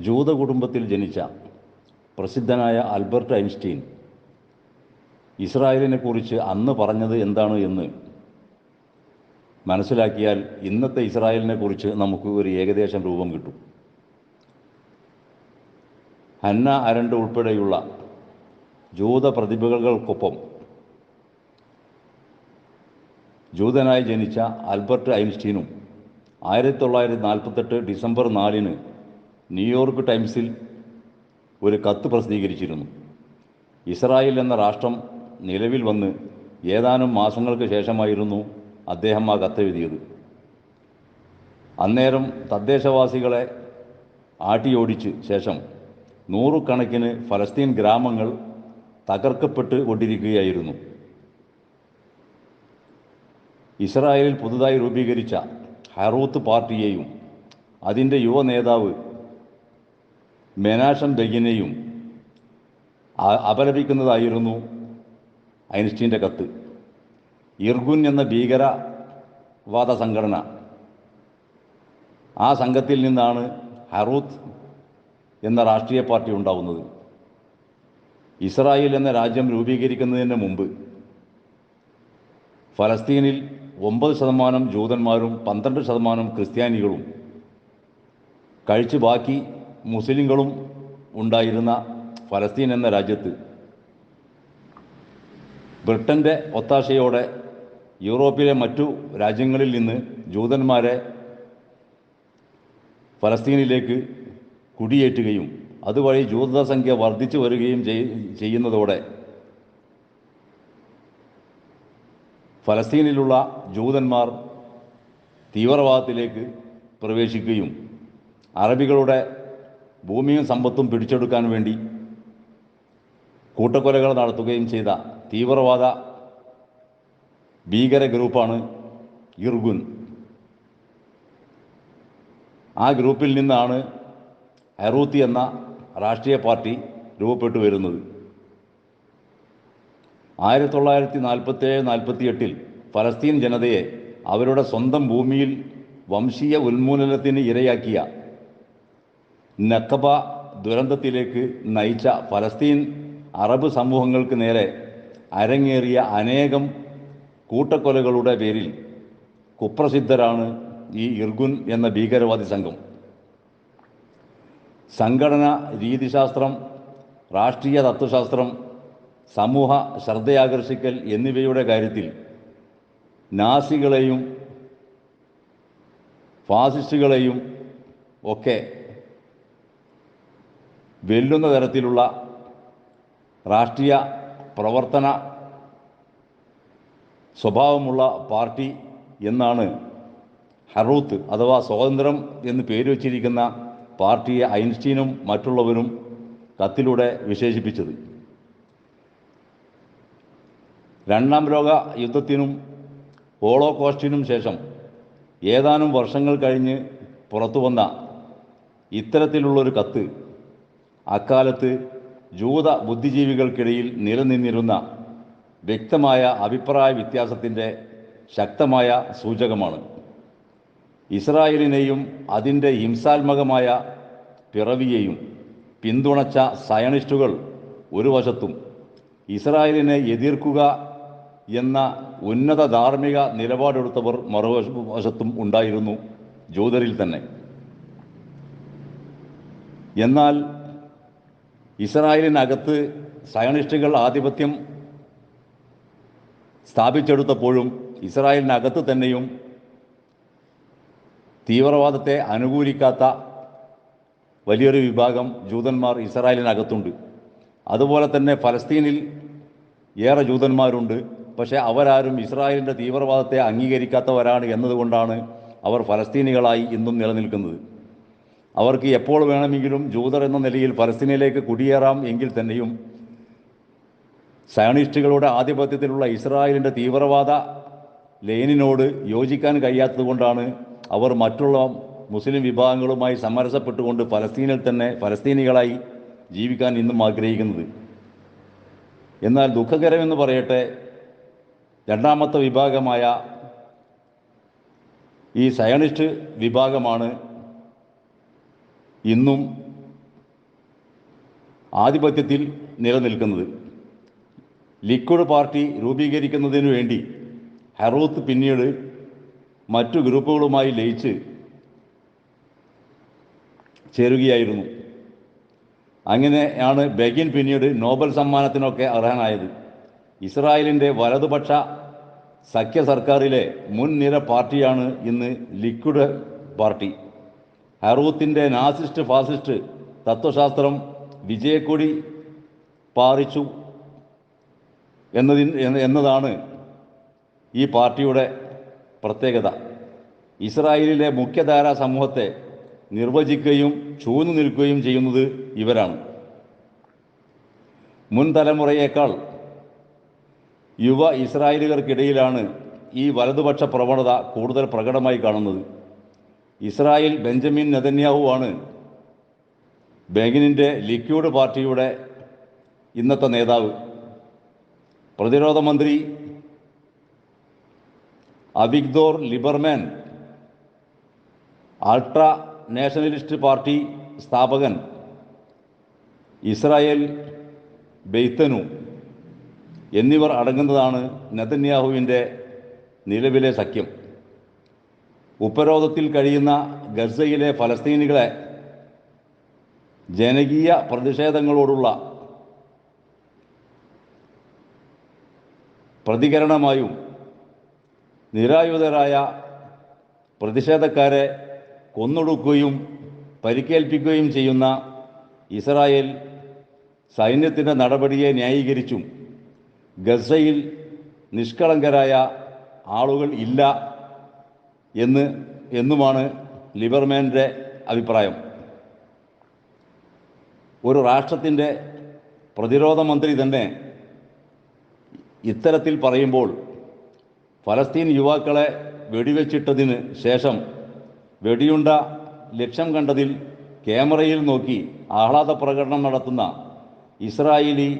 ജൂത കുടുംബത്തിൽ ജനിച്ച പ്രസിദ്ധനായ ആൽബർട്ട് ഐൻസ്റ്റീൻ ഇസ്രായേലിനെ കുറിച്ച് അന്ന് പറഞ്ഞത് എന്താണ് എന്ന് മനസ്സിലാക്കിയാൽ ഇന്നത്തെ ഇസ്രായേലിനെ കുറിച്ച് നമുക്ക് ഒരു ഏകദേശം രൂപം കിട്ടും. ഹന്ന അരണ്ട് ഉൾപ്പെടെയുള്ള ജൂത പ്രതിഭകൾക്കൊപ്പം ജൂതനായി ജനിച്ച ആൽബർട്ട് ഐൻസ്റ്റീനും ആയിരത്തി തൊള്ളായിരത്തി നാൽപ്പത്തെട്ട് ഡിസംബർ നാലിന് ന്യൂയോർക്ക് ടൈംസിൽ ഒരു കത്ത് പ്രസിദ്ധീകരിച്ചിരുന്നു. ഇസ്രായേൽ എന്ന രാഷ്ട്രം നിലവിൽ വന്ന് ഏതാനും മാസങ്ങൾക്ക് ശേഷമായിരുന്നു അദ്ദേഹം ആ കത്തെഴുതിയത് അന്നേരം തദ്ദേശവാസികളെ ആട്ടിയോടിച്ച് ശേഷം നൂറുകണക്കിന് ഫലസ്തീൻ ഗ്രാമങ്ങൾ തകർക്കപ്പെട്ട് കൊണ്ടിരിക്കുകയായിരുന്നു. ഇസ്രായേലിൽ പുതുതായി രൂപീകരിച്ച ഹറൂത്ത് പാർട്ടിയെയും അതിന്റെ യുവ നേതാവ് മെനാഷം ബെഗിനെയും അപലപിക്കുന്നതായിരുന്നു ഐൻസ്റ്റീന്റെ കത്ത്. ഇർഗുൻ എന്ന ഭീകരവാദ സംഘടന. ആ സംഘത്തിൽ നിന്നാണ് ഹറൂത്ത് എന്ന രാഷ്ട്രീയ പാർട്ടി ഉണ്ടാവുന്നത്. ഇസ്രായേൽ എന്ന രാജ്യം രൂപീകരിക്കുന്നതിന് മുമ്പ് ഫലസ്തീനിൽ ഒമ്പത് ശതമാനം ജൂതന്മാരും പന്ത്രണ്ട് ശതമാനം ക്രിസ്ത്യാനികളും കഴിച്ച് ബാക്കി മുസ്ലിങ്ങളും ഉണ്ടായിരുന്ന ഫലസ്തീൻ എന്ന രാജ്യത്ത് ബ്രിട്ടന്റെ ഒത്താശയോടെ യൂറോപ്പിലെ മറ്റു രാജ്യങ്ങളിൽ നിന്ന് ജൂതന്മാരെ ഫലസ്തീനിലേക്ക് കുടിയേറ്റുകയും അതുവഴി ജൂതസംഖ്യ വർദ്ധിച്ചു വരികയും ചെയ്യുന്നതോടെ ഫലസ്തീനിലുള്ള ജൂതന്മാർ തീവ്രവാദത്തിലേക്ക് പ്രവേശിക്കുകയും അറബികളുടെ ഭൂമിയും സമ്പത്തും പിടിച്ചെടുക്കാൻ വേണ്ടി കൂട്ടക്കൊലകൾ നടത്തുകയും ചെയ്ത തീവ്രവാദ ഭീകര ഗ്രൂപ്പാണ് ഇർഗുൻ. ആ ഗ്രൂപ്പിൽ നിന്നാണ് ഹെറൂത്തി എന്ന രാഷ്ട്രീയ പാർട്ടി രൂപപ്പെട്ടു വരുന്നത്. ആയിരത്തി തൊള്ളായിരത്തി നാൽപ്പത്തേഴ് നാൽപ്പത്തി എട്ടിൽ ഫലസ്തീൻ ജനതയെ അവരുടെ സ്വന്തം ഭൂമിയിൽ വംശീയ ഉന്മൂലനത്തിന് ഇരയാക്കിയ നക്കബ ദുരന്തത്തിലേക്ക് നയിച്ച ഫലസ്തീൻ അറബ് സമൂഹങ്ങൾക്ക് നേരെ അരങ്ങേറിയ അനേകം കൂട്ടക്കൊലകളുടെ പേരിൽ കുപ്രസിദ്ധരാണ് ഈ ഇർഗുൻ എന്ന ഭീകരവാദി സംഘം. സംഘടന രീതിശാസ്ത്രം രാഷ്ട്രീയ തത്വശാസ്ത്രം സമൂഹ ശ്രദ്ധയാകർഷിക്കൽ എന്നിവയുടെ കാര്യത്തിൽ നാസികളെയും ഫാസിസ്റ്റുകളെയും ഒക്കെ വെല്ലുന്ന തരത്തിലുള്ള രാഷ്ട്രീയ പ്രവർത്തന സ്വഭാവമുള്ള പാർട്ടി എന്നാണ് ഹറൂത്ത് അഥവാ സ്വാതന്ത്ര്യം എന്ന് പേര് വച്ചിരിക്കുന്ന പാർട്ടിയെ ഐൻസ്റ്റീനും മറ്റുള്ളവരും കത്തിലൂടെ വിശേഷിപ്പിച്ചത്. രണ്ടാം ലോക യുദ്ധത്തിനും ഹോളോകോസ്റ്റിനും ശേഷം ഏതാനും വർഷങ്ങൾ കഴിഞ്ഞ് പുറത്തു വന്ന ഇത്തരത്തിലുള്ളൊരു കത്ത് അക്കാലത്ത് ജൂത ബുദ്ധിജീവികൾക്കിടയിൽ നിലനിന്നിരുന്ന വ്യക്തമായ അഭിപ്രായ വ്യത്യാസത്തിന്റെ ശക്തമായ സൂചകമാണ്. ഇസ്രായേലിനെയും അതിന്റെ ഹിംസാത്മകമായ പിറവിയെയും പിന്തുണച്ച സയണിസ്റ്റുകൾ ഒരു വശത്തും ഇസ്രായേലിനെ എതിർക്കുക എന്ന ഉന്നത ധാർമ്മിക നിലപാടെടുത്തവർ മറുവശത്തും ഉണ്ടായിരുന്നു ജൂതരിൽ തന്നെ. എന്നാൽ ഇസ്രായേലിനകത്ത് സയണിസ്റ്റുകൾ ആധിപത്യം സ്ഥാപിച്ചെടുത്തപ്പോഴും ഇസ്രായേലിനകത്ത് തന്നെയും തീവ്രവാദത്തെ അനുകൂലിക്കാത്ത വലിയൊരു വിഭാഗം ജൂതന്മാർ ഇസ്രായേലിനകത്തുണ്ട്. അതുപോലെ തന്നെ ഫലസ്തീനിൽ ഏറെ ജൂതന്മാരുണ്ട്. പക്ഷേ അവരാരും ഇസ്രായേലിന്റെ തീവ്രവാദത്തെ അംഗീകരിക്കാത്തവരാണ് എന്നതുകൊണ്ടാണ് അവർ ഫലസ്തീനികളായി ഇന്നും നിലനിൽക്കുന്നത്. അവർക്ക് എപ്പോൾ വേണമെങ്കിലും ജൂതർ എന്ന നിലയിൽ പലസ്തീനയിലേക്ക് കുടിയേറാം എങ്കിൽ തന്നെയും സയണിസ്റ്റുകളുടെ ആധിപത്യത്തിലുള്ള ഇസ്രായേലിന്റെ തീവ്രവാദ ലൈനിനോട് യോജിക്കാൻ കഴിയാത്തതുകൊണ്ടാണ് അവർ മറ്റുള്ള മുസ്ലിം വിഭാഗങ്ങളുമായി സമരസപ്പെട്ടുകൊണ്ട് പലസ്തീനിൽ തന്നെ പലസ്തീനികളായി ജീവിക്കാൻ ഇന്നും ആഗ്രഹിക്കുന്നത്. എന്നാൽ ദുഃഖകരമെന്ന് പറയട്ടെ രണ്ടാമത്തെ വിഭാഗമായ ഈ സയണിസ്റ്റ് വിഭാഗമാണ് ഇന്നും ആധിപത്യത്തിൽ നിലനിൽക്കുന്നത്. ലിക്വിഡ് പാർട്ടി രൂപീകരിക്കുന്നതിനു വേണ്ടി ഹെറോത്ത് പിന്നീട് മറ്റു ഗ്രൂപ്പുകളുമായി ലയിച്ച് ചേരുകയായിരുന്നു. അങ്ങനെയാണ് ബെഗിൻ പിന്നീട് നോബൽ സമ്മാനത്തിനൊക്കെ അർഹനായത്. ഇസ്രായേലിന്റെ വലതുപക്ഷ സഖ്യ സർക്കാരിലെ മുൻനിര പാർട്ടിയാണ് ഇന്ന് ലിക്വിഡ് പാർട്ടി. ഹറൂത്തിന്റെ നാസിസ്റ്റ് ഫാസിസ്റ്റ് തത്വശാസ്ത്രം വിജയക്കൊടി പാറിച്ചു എന്നതിൻ എന്നതാണ് ഈ പാർട്ടിയുടെ പ്രത്യേകത. ഇസ്രായേലിലെ മുഖ്യധാരാ സമൂഹത്തെ നിർവചിക്കുകയും ചൂന്നു നിൽക്കുകയും ചെയ്യുന്നത് ഇവരാണ്. മുൻ തലമുറയേക്കാൾ യുവ ഇസ്രായേലുകൾക്കിടയിലാണ് ഈ വലതുപക്ഷ പ്രവണത കൂടുതൽ പ്രകടമായി കാണുന്നത്. ഇസ്രായേൽ ബെഞ്ചമിൻ നെതന്യാഹു ആണ് ബെഗിനിന്റെ ലിക്വിഡ് പാർട്ടിയുടെ ഇന്നത്തെ നേതാവ്. പ്രതിരോധ മന്ത്രി Avigdor Lieberman ultra nationalist party സ്ഥാപകൻ ഇസ്രായേൽ ബെയ്ത്തനു എന്നിവർ അടങ്ങുന്നതാണ് നെതന്യാഹുവിന്റെ നിലവിലെ സഖ്യം. ഉപരോധത്തിൽ കഴിയുന്ന ഗസയിലെ ഫലസ്തീനികളെ ജനകീയ പ്രതിഷേധങ്ങളോടുള്ള പ്രതികരണമായും നിരായുധരായ പ്രതിഷേധക്കാരെ കൊന്നൊടുക്കുകയും പരിക്കേൽപ്പിക്കുകയും ചെയ്യുന്ന ഇസ്രായേൽ സൈന്യത്തിന്റെ നടപടിയെ ന്യായീകരിച്ചും ഗസയിൽ നിഷ്കളങ്കരായ ആളുകൾ ഇല്ല എന്ന് എന്നുമാണ് ലിബർമാന്റെ അഭിപ്രായം. ഒരു രാഷ്ട്രത്തിന്റെ പ്രതിരോധ മന്ത്രി തന്നെ ഇത്തരത്തിൽ പറയുമ്പോൾ ഫലസ്തീൻ യുവാക്കളെ വെടിവെച്ചിട്ടതിന് ശേഷം വെടിയുണ്ട ലക്ഷ്യം കണ്ടതിൽ ക്യാമറയിൽ നോക്കി ആഹ്ലാദ പ്രകടനം നടത്തുന്ന ഇസ്രായേലി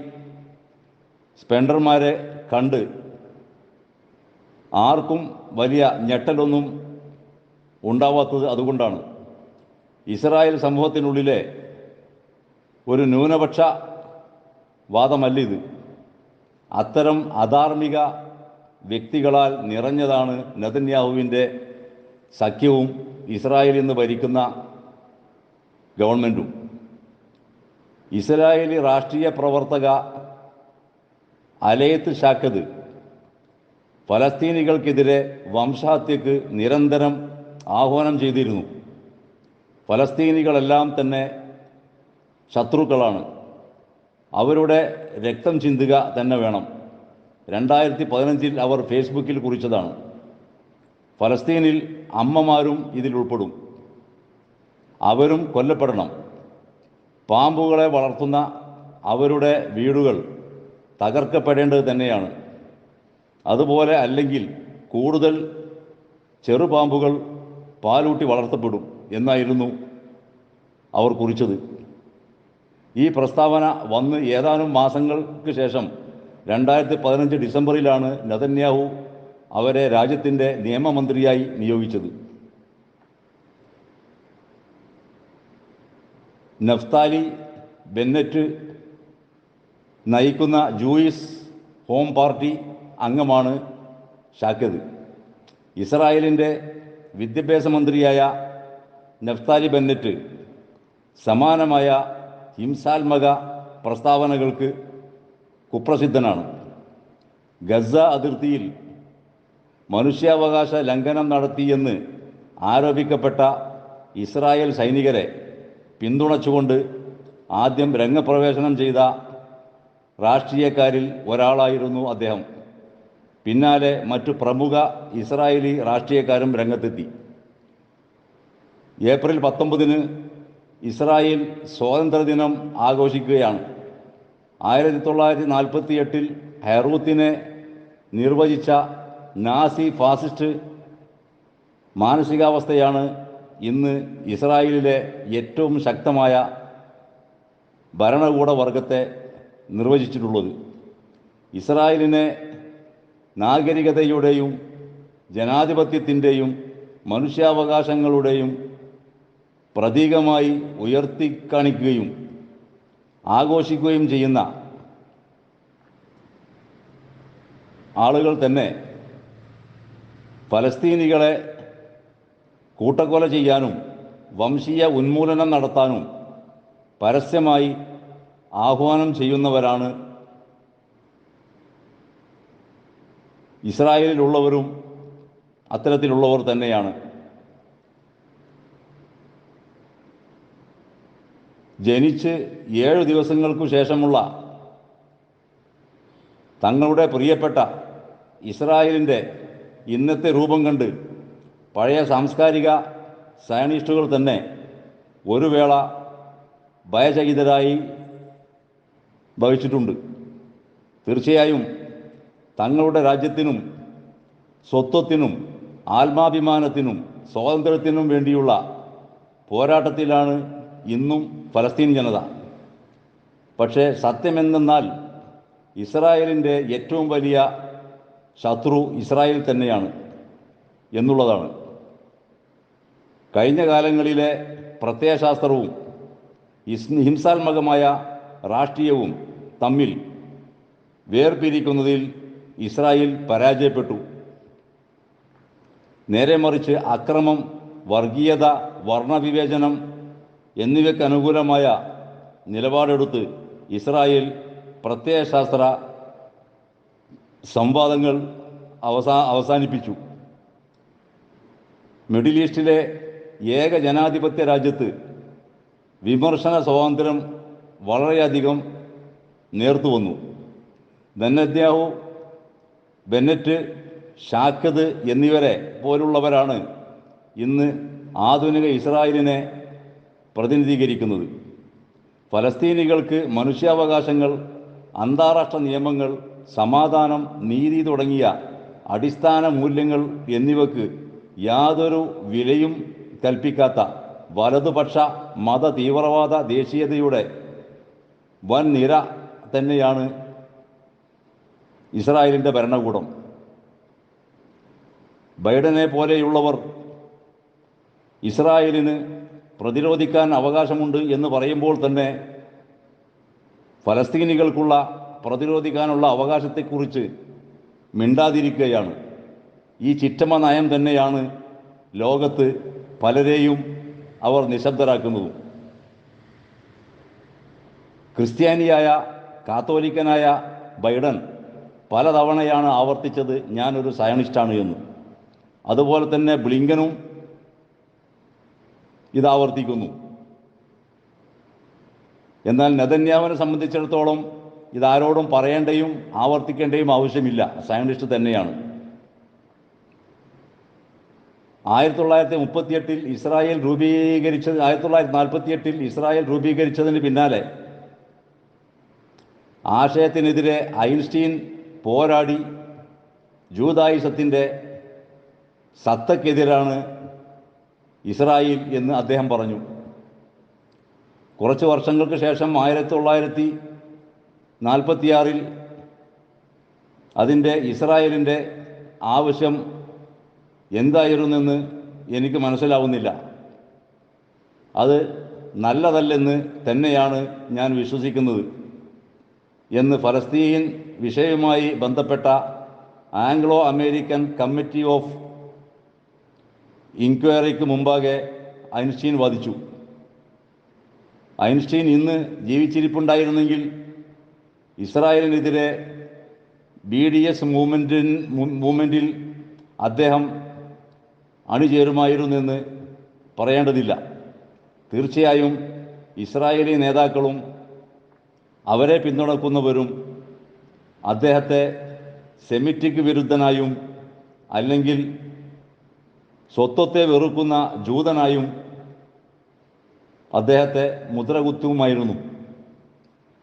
സ്പെൻഡർമാരെ കണ്ട് ആർക്കും വലിയ ഞെട്ടലൊന്നും ഉണ്ടാവാത്തത് അതുകൊണ്ടാണ്. ഇസ്രായേൽ സമൂഹത്തിനുള്ളിലെ ഒരു ന്യൂനപക്ഷ വാദമല്ലിത് അത്തരം അധാർമിക വ്യക്തികളാൽ നിറഞ്ഞതാണ് നെതന്യാഹുവിന്റെ സഖ്യവും ഇസ്രായേൽ എന്ന് ഭരിക്കുന്ന ഗവൺമെന്റും. ഇസ്രായേലി രാഷ്ട്രീയ പ്രവർത്തക അലയത്ത് ഷാക്കത് ഫലസ്തീനികൾക്കെതിരെ വംശഹത്യക്ക് നിരന്തരം ആഹ്വാനം ചെയ്തിരുന്നു. ഫലസ്തീനികളെല്ലാം തന്നെ ശത്രുക്കളാണ്. അവരുടെ രക്തം ചിന്തുക തന്നെ വേണം. രണ്ടായിരത്തി പതിനഞ്ചിൽ അവർ ഫേസ്ബുക്കിൽ കുറിച്ചതാണ്. ഫലസ്തീനിൽ അമ്മമാരും ഇതിൽ ഉൾപ്പെടും. അവരും കൊല്ലപ്പെടണം. പാമ്പുകളെ വളർത്തുന്ന അവരുടെ വീടുകൾ തകർക്കപ്പെടേണ്ടത് തന്നെയാണ്. അതുപോലെ അല്ലെങ്കിൽ കൂടുതൽ ചെറുപാമ്പുകൾ പാലൂട്ടി വളർത്തപ്പെടും എന്നായിരുന്നു അവർ കുറിച്ചത്. ഈ പ്രസ്താവന വന്ന് ഏതാനും മാസങ്ങൾക്ക് ശേഷം രണ്ടായിരത്തി പതിനഞ്ച് ഡിസംബറിലാണ് നതന്യാഹു അവരെ രാജ്യത്തിന്റെ നിയമമന്ത്രിയായി നിയോഗിച്ചത്. നഫ്താലി ബെന്നറ്റ് നയിക്കുന്ന ജൂയിസ് ഹോം പാർട്ടി അംഗമാണ് ഷാക്കത് ഇസ്രായേലിന്റെ വിദ്യാഭ്യാസ മന്ത്രിയായ നഫ്താലി ബെന്നറ്റ് സമാനമായ ഹിംസാത്മക പ്രസ്താവനകൾക്ക് കുപ്രസിദ്ധനാണ്. ഗസ അതിർത്തിയിൽ മനുഷ്യാവകാശ ലംഘനം നടത്തിയെന്ന് ആരോപിക്കപ്പെട്ട ഇസ്രായേൽ സൈനികരെ പിന്തുണച്ചുകൊണ്ട് ആദ്യം രംഗപ്രവേശനം ചെയ്ത രാഷ്ട്രീയക്കാരിൽ ഒരാളായിരുന്നു അദ്ദേഹം. പിന്നാലെ മറ്റു പ്രമുഖ ഇസ്രായേലി രാഷ്ട്രീയക്കാരും രംഗത്തെത്തി. ഏപ്രിൽ പത്തൊമ്പതിന് ഇസ്രായേൽ സ്വാതന്ത്ര്യദിനം ആഘോഷിക്കുകയാണ്. ആയിരത്തി തൊള്ളായിരത്തി നാൽപ്പത്തി എട്ടിൽ ഹെറൂത്തിനെ നിർവചിച്ച നാസി ഫാസിസ്റ്റ് മാനസികാവസ്ഥയാണ് ഇന്ന് ഇസ്രായേലിലെ ഏറ്റവും ശക്തമായ ഭരണകൂട വർഗത്തെ നിർവചിച്ചിട്ടുള്ളത്. ഇസ്രായേലിനെ നാഗരികതയുടെയും ജനാധിപത്യത്തിന്റെയും മനുഷ്യാവകാശങ്ങളുടെയും പ്രതീകമായി ഉയർത്തിക്കാണിക്കുകയും ആഘോഷിക്കുകയും ചെയ്യുന്ന ആളുകൾ തന്നെ ഫലസ്തീനികളെ കൂട്ടക്കൊല ചെയ്യാനും വംശീയ ഉന്മൂലനം നടത്താനും പരസ്യമായി ആഹ്വാനം ചെയ്യുന്നവരാണ് ഇസ്രായേലിലുള്ളവരും അത്തരത്തിലുള്ളവർ തന്നെയാണ്. ജനിച്ച് ഏഴ് ദിവസങ്ങൾക്കു ശേഷമുള്ള തങ്ങളുടെ പ്രിയപ്പെട്ട ഇസ്രായേലിന്റെ ഇന്നത്തെ രൂപം കണ്ട് പഴയ സാംസ്കാരിക സയനിസ്റ്റുകൾ തന്നെ ഒരു വേള ഭയചകിതരായി ഭവിച്ചിട്ടുണ്ട്. തീർച്ചയായും തങ്ങളുടെ രാജ്യത്തിനും സ്വത്വത്തിനും ആത്മാഭിമാനത്തിനും സ്വാതന്ത്ര്യത്തിനും വേണ്ടിയുള്ള പോരാട്ടത്തിലാണ് ഇന്നും ഫലസ്തീൻ ജനത. പക്ഷേ സത്യമെന്തെന്നാൽ ഇസ്രായേലിന്റെ ഏറ്റവും വലിയ ശത്രു ഇസ്രായേൽ തന്നെയാണ് എന്നുള്ളതാണ്. കഴിഞ്ഞ കാലങ്ങളിലെ പ്രത്യയശാസ്ത്രവും ഹിംസാത്മകമായ രാഷ്ട്രീയവും തമ്മിൽ വേർപിരിക്കുന്നതിൽ ഇസ്രായേൽ പരാജയപ്പെട്ടു. നേരെ മറിച്ച് അക്രമം വർഗീയത വർണവിവേചനം എന്നിവയ്ക്ക് അനുകൂലമായ നിലപാടെടുത്ത് ഇസ്രായേൽ പ്രത്യയശാസ്ത്ര സംവാദങ്ങൾ അവസാ അവസാനിപ്പിച്ചു. മിഡിൽ ഈസ്റ്റിലെ ഏക ജനാധിപത്യ രാജ്യത്ത് വിമർശന സ്വാതന്ത്ര്യം വളരെയധികം നേർത്തു വന്നു ബെന്നറ്റ് ഷാക്കത് എന്നിവരെ പോലുള്ളവരാണ് ഇന്ന് ആധുനിക ഇസ്രായേലിനെ പ്രതിനിധീകരിക്കുന്നത്. ഫലസ്തീനികൾക്ക് മനുഷ്യാവകാശങ്ങൾ അന്താരാഷ്ട്ര നിയമങ്ങൾ സമാധാനം നീതി തുടങ്ങിയ അടിസ്ഥാന മൂല്യങ്ങൾ എന്നിവക്ക് യാതൊരു വിലയും കൽപ്പിക്കാത്ത വലതുപക്ഷ മത തീവ്രവാദ ദേശീയതയുടെ വൻ നിര തന്നെയാണ് ഇസ്രായേലിന്റെ ഭരണകൂടം. ബൈഡനെ പോലെയുള്ളവർ ഇസ്രായേലിന് പ്രതിരോധിക്കാൻ അവകാശമുണ്ട് എന്ന് പറയുമ്പോൾ തന്നെ ഫലസ്തീനികൾക്കുള്ള പ്രതിരോധിക്കാനുള്ള അവകാശത്തെക്കുറിച്ച് മിണ്ടാതിരിക്കുകയാണ്. ഈ ചിറ്റമ നയം തന്നെയാണ് ലോകത്ത് പലരെയും അവർ നിശബ്ദരാക്കുന്നതും. ക്രിസ്ത്യാനിയായ കാത്തോലിക്കനായ ബൈഡൻ പലതവണയാണ് ആവർത്തിച്ചത് ഞാനൊരു സയണിസ്റ്റാണ് എന്ന്. അതുപോലെ തന്നെ ബ്ലിങ്കനും ഇത് ആവർത്തിക്കുന്നു. എന്നാൽ നെതന്യാവിനെ സംബന്ധിച്ചിടത്തോളം ഇതാരോടും പറയേണ്ടയും ആവർത്തിക്കേണ്ടയും ആവശ്യമില്ല. സയന്റിസ്റ്റ് തന്നെയാണ്. ആയിരത്തി തൊള്ളായിരത്തി മുപ്പത്തിയെട്ടിൽ ഇസ്രായേൽ രൂപീകരിച്ചത് ആയിരത്തി തൊള്ളായിരത്തി നാൽപ്പത്തിയെട്ടിൽ ഇസ്രായേൽ രൂപീകരിച്ചതിന് പിന്നാലെ ആശയത്തിനെതിരെ ഐൻസ്റ്റീൻ പോരാടി ജൂതായുസത്തിന്റെ സത്തക്കെതിരാണ് ഇസ്രായേൽ എന്ന് അദ്ദേഹം പറഞ്ഞു. കുറച്ച് വർഷങ്ങൾക്ക് ശേഷം ആയിരത്തി തൊള്ളായിരത്തി നാൽപ്പത്തിയാറിൽ അതിന്റെ ഇസ്രായേലിന്റെ ആവശ്യം എന്തായിരുന്നെന്ന് എനിക്ക് മനസ്സിലാവുന്നില്ല. അത് നല്ലതല്ലെന്ന് തന്നെയാണ് ഞാൻ വിശ്വസിക്കുന്നത്. എന്ന് ഫലസ്തീൻ വിഷയവുമായി ബന്ധപ്പെട്ട ആംഗ്ലോ അമേരിക്കൻ കമ്മിറ്റി ഓഫ് ഇൻക്വയറിക്ക് മുമ്പാകെ ഐൻസ്റ്റീൻ വാദിച്ചു. ഐൻസ്റ്റീൻ ഇന്ന് ജീവിച്ചിരിപ്പുണ്ടായിരുന്നെങ്കിൽ ഇസ്രായേലിനെതിരെ ബി ഡി എസ് മൂവ്മെന്റിൻ മൂവ്മെന്റിൽ അദ്ദേഹം അണിചേരുമായിരുന്നെന്ന് പറയേണ്ടതില്ല. തീർച്ചയായും ഇസ്രായേലി നേതാക്കളും അവരെ പിന്തുണക്കുന്നവരും അദ്ദേഹത്തെ സെമിറ്റിക് വിരുദ്ധനായും അല്ലെങ്കിൽ സ്വത്വത്തെ വെറുക്കുന്ന ജൂതനായും അദ്ദേഹത്തെ മുദ്രകുത്തുമായിരുന്നു.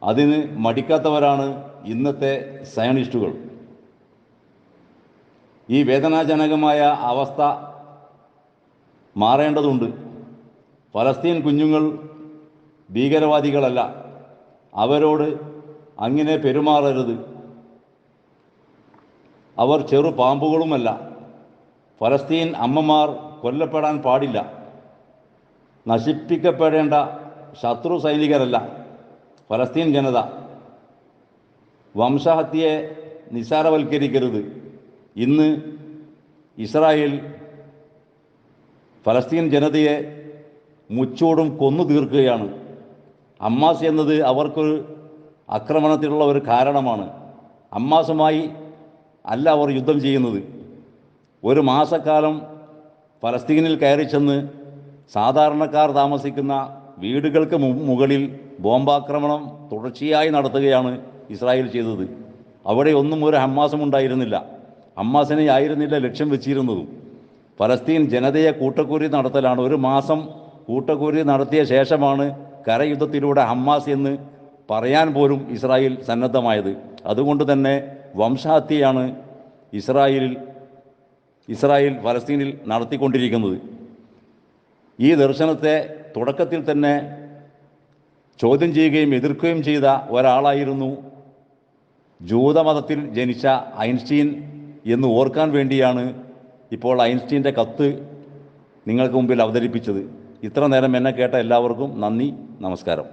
അതിന് മടിക്കാത്തവരാണ് ഇന്നത്തെ സയണിസ്റ്റുകൾ ഈ വേദനാജനകമായ അവസ്ഥ മാറേണ്ടതുണ്ട്. ഫലസ്തീൻ കുഞ്ഞുങ്ങൾ ഭീകരവാദികളല്ല. അവരോട് അങ്ങനെ പെരുമാറരുത്. അവർ ചെറു പാമ്പുകളുമല്ല. ഫലസ്തീൻ അമ്മമാർ കൊല്ലപ്പെടാൻ പാടില്ല. നശിപ്പിക്കപ്പെടേണ്ട ശത്രു സൈനികരല്ല. ഫലസ്തീൻ ജനത വംശഹത്യയെ നിസാരവൽക്കരിക്കരുത് ഇന്ന് ഇസ്രായേൽ ഫലസ്തീൻ ജനതയെ മുച്ചോടും കൊന്നു തീർക്കുകയാണ്. അമ്മാസ് എന്നത് അവർക്കൊരു ആക്രമണത്തിനുള്ള ഒരു കാരണമാണ്. അമ്മാസുമായി അല്ല അവർ യുദ്ധം ചെയ്യുന്നത്. ഒരു മാസക്കാലം ഫലസ്തീനിൽ കയറി ചെന്ന് സാധാരണക്കാർ താമസിക്കുന്ന വീടുകൾക്ക് മുകളിൽ ബോംബാക്രമണം തുടർച്ചയായി നടത്തുകയാണ് ഇസ്രായേൽ ചെയ്തത്. അവിടെ ഒന്നും ഒരു ഹമ്മാസും ഉണ്ടായിരുന്നില്ല. ഹമ്മാസിനെ ആയിരുന്നില്ല ലക്ഷ്യം വെച്ചിരുന്നതും. ഫലസ്തീൻ ജനതയെ കൂട്ടക്കൂരി നടത്തലാണ്. ഒരു മാസം കൂട്ടക്കൂരി നടത്തിയ ശേഷമാണ് കരയുദ്ധത്തിലൂടെ ഹമ്മാസ് എന്ന് പറയാൻ പോലും ഇസ്രായേൽ സന്നദ്ധമായത്. അതുകൊണ്ട് തന്നെ വംശഹത്യയാണ് ഇസ്രായേലിൽ ഇസ്രായേൽ ഫലസ്തീനിൽ നടത്തിക്കൊണ്ടിരിക്കുന്നത്. ഈ ദർശനത്തെ തുടക്കത്തിൽ തന്നെ ചോദ്യം ചെയ്യുകയും എതിർക്കുകയും ചെയ്ത ഒരാളായിരുന്നു ജൂതമതത്തിൽ ജനിച്ച ഐൻസ്റ്റീൻ എന്ന് ഓർക്കാൻ വേണ്ടിയാണ് ഇപ്പോൾ ഐൻസ്റ്റീന്റെ കത്ത് നിങ്ങൾക്ക് മുമ്പിൽ അവതരിപ്പിച്ചത്. ഇത്ര നേരം എന്നെ കേട്ട എല്ലാവർക്കും നന്ദി നമസ്കാരം.